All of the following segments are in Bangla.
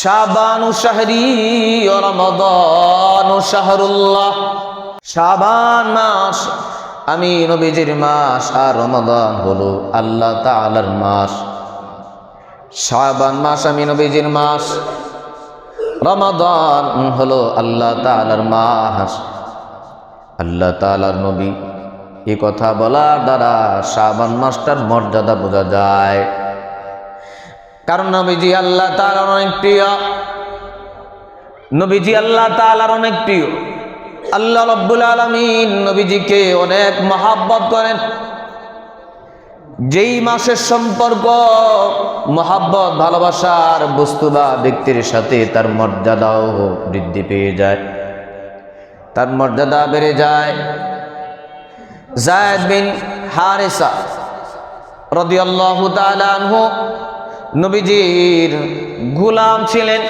শাবানু শাহরি রমাদানু শাহরুল্লাহ। শাবান মাস, আমি নবীজির মাস আর রমাদান হলো আল্লাহ তাআলার মাস। শাবান মাস, আমি নবীজির মাস। রমাদান হলো আল্লাহ তাআলার মাস। আল্লাহ তাআলার নবী, এ কথা বলার দ্বারা শাবান মাসটার মর্যাদা বোঝা যায়। কারণ নবীজি আল্লাহ তাআলার অনেক প্রিয়। নবীজি আল্লাহ তাআলার অনেক প্রিয়। আল্লাহ রব্বুল আলমিন নবীজিকে অনেক মহাব্বত করেন। যেই মাসের সম্পর্ক, মহাব্বত, ভালোবাসার বস্তু বা ব্যক্তির সাথে তার মর্যাদাও বৃদ্ধি পেয়ে যায়। তার মর্যাদা বেড়ে যায়। জায়দ বিন হারেসা রদিয়াল্লাহু তাআলা নবীজির গুলাম ছিলেন।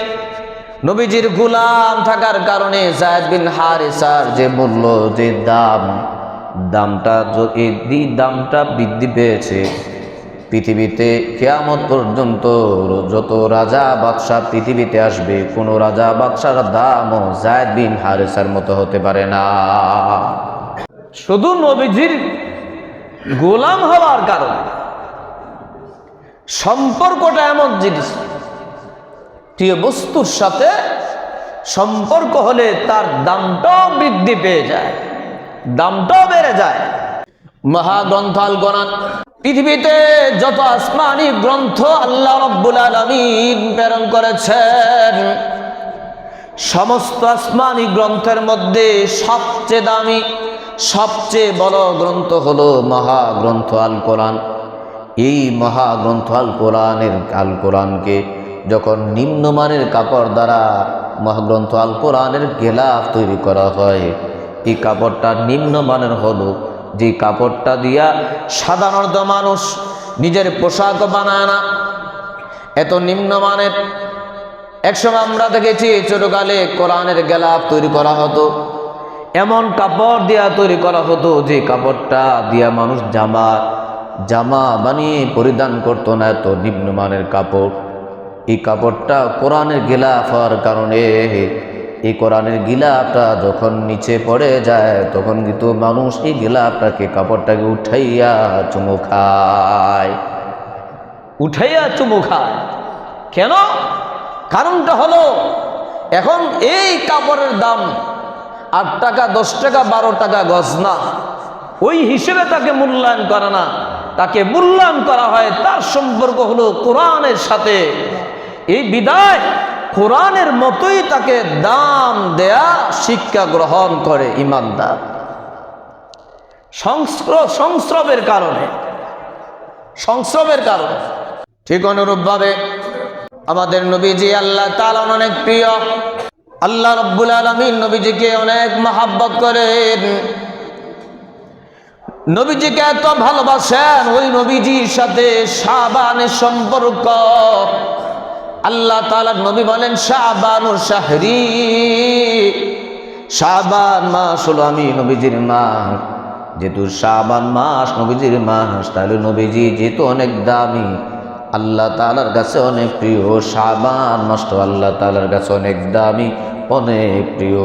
নবীজির গুলাম থাকার কারণে জায়দ বিন হারেসার যে মূল্য, যে দাম, দামটা এই দামটা বৃদ্ধি পেয়েছে। পৃথিবীতে কেয়ামত পর্যন্ত যত রাজা বাদশাহ পৃথিবীতে আসবে, কোনো রাজা বাদশার দামও জায়দ বিন হারেসার মতো হতে পারে না। শুধু নবীজির গোলাম হওয়ার কারণে। সম্পর্কটা এমন জিনিস। প্রিয় বস্তুর সাথে সম্পর্ক হলে তার দামটাও বৃদ্ধি পেয়ে যায়, দামটাও বেড়ে যায়। মহাগ্রন্থ আল কোরআন পৃথিবীতে যত আসমানি গ্রন্থ আল্লাহ রব্বুল আলমিন প্রেরণ করেছেন, সমস্ত আসমানি গ্রন্থের মধ্যে সবচেয়ে দামি, সবচেয়ে বড় গ্রন্থ হলো মহাগ্রন্থ আল কোরআন এই মহাগ্রন্থ আল কোরআনের, আল কোরআনকে যখন নিম্নমানের কাপড় দ্বারা মহাগ্রন্থ আল কোরআনের গেলাফ তৈরি করা হয়, এই কাপড়টা নিম্নমানের হলো। যে কাপড়টা দিয়া সাধারণত মানুষ নিজের পোশাক বানায় না, এত নিম্নমানের। একসময় আমরা দেখেছি ছোটকালে কোরআনের গেলাপ তৈরি করা হতো, এমন কাপড় দিয়া তৈরি করা হতো যে কাপড়টা দিয়া মানুষ জামা জামা বানিয়ে পরিধান করতো না এত নিম্নমানের কাপড়। এই কাপড়টা কোরআনের গিলাফ হওয়ার কারণে। এই কোরআনের গিলাপটা যখন নিচে পড়ে যায়, তখন কিন্তু মানুষ এই গিলাপটাকে কাপড়টাকে উঠাইয়া চুমু খায়। উঠাইয়া চুমু খায়। কেন? কারণটা হলো, এখন এই কাপড়ের দাম আট টাকা, দশ টাকা, বারো টাকা গজ না। ওই হিসেবে তাকে মূল্যায়ন করে না। তাকে মূল্যায়ন করা হয়, তার সম্পর্ক হলো কোরআনের সাথে। এই বিদায় কোরআনের মতোই তাকে দাম দেয়া, শিক্ষা গ্রহণ করে ইমানদার। সংস্র, সংস্রবের কারণে। সংস্রবের কারণে। ঠিক অনুরূপভাবে আমাদের নবীজি আল্লাহ তাআলা অনেক প্রিয়। আল্লাহ রব্বুল আলমিন নবীজিকে অনেক মহাব্বত করেন। নবীজিকে এত ভালোবাসেন, ওই নবীজির সাথে সাবানের সম্পর্ক। আল্লাহ তাআলার নবী বলেন শাবানু শাহরি। শাবান মাস হলো আমি নবীজির মাস। যেহেতু শাবান মাস নবীজির মাস, তাহলে নবীজি যেহেতু অনেক দামি, আল্লাহ তালার কাছে অনেক প্রিয়। শাবান মাসটা আল্লাহ তালার কাছে অনেক দামি, অনেক প্রিয়।